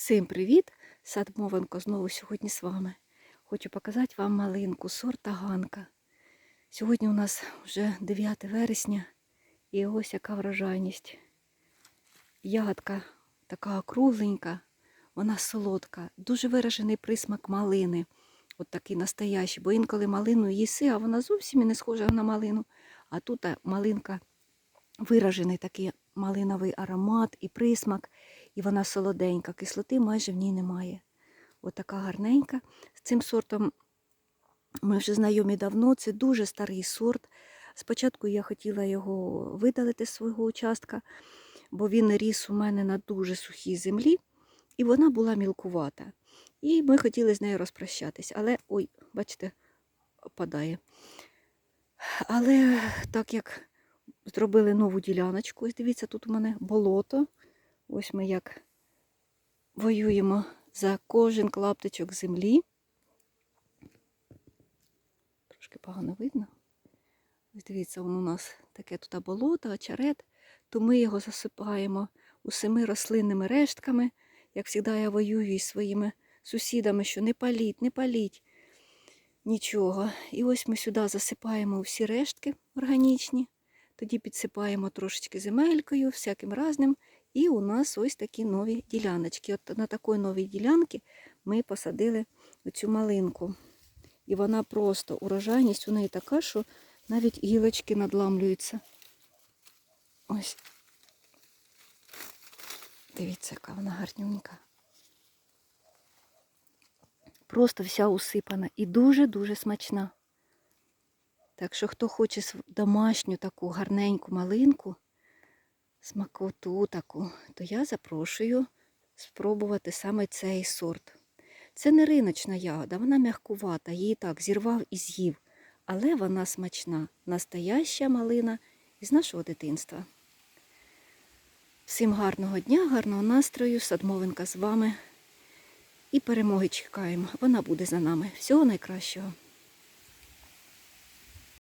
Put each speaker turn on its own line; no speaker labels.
Всім привіт! Сад Мовенко знову сьогодні з вами. Хочу показати вам малинку сорта Ганка. Сьогодні у нас вже 9 вересня і ось яка врожайність. Ягодка така округленька, вона солодка, дуже виражений присмак малини. От такий настоящий, бо інколи малину їси, а вона зовсім і не схожа на малину. А тут малинка виражений такий малиновий аромат і присмак, і вона солоденька, кислоти майже в ній немає. От гарненька. З цим сортом ми вже знайомі давно, це дуже старий сорт. Спочатку я хотіла його видалити з свого участка, бо він ріс у мене на дуже сухій землі, і вона була мілкувата. І ми хотіли з нею розпрощатись. Але, ой, бачите, опадає. Але так як зробили нову діляночку, ось дивіться, тут у мене болото. Ось ми як воюємо за кожен клаптичок землі. Трошки погано видно. Ось дивіться, воно у нас таке тут болото, очерет, то ми його засипаємо усіми рослинними рештками. Як завжди, я воюю із своїми сусідами, що не паліть, не паліть нічого. І ось ми сюди засипаємо всі рештки органічні, тоді підсипаємо трошечки земелькою, всяким разним. І у нас ось такі нові діляночки. От на такій новій ділянці ми посадили оцю малинку. І вона просто урожайність у неї така, що навіть гілочки надламлюються. Ось. Дивіться, яка вона гарнюнька. Просто вся усипана і дуже-дуже смачна. Так що, хто хоче домашню таку гарненьку малинку, смакоту таку, то я запрошую спробувати саме цей сорт. Це не риночна ягода, вона м'якувата, її так зірвав і з'їв. Але вона смачна, настояща малина із нашого дитинства. Всім гарного дня, гарного настрою, садмовинка з вами. І перемоги чекаємо. Вона буде за нами. Всього найкращого.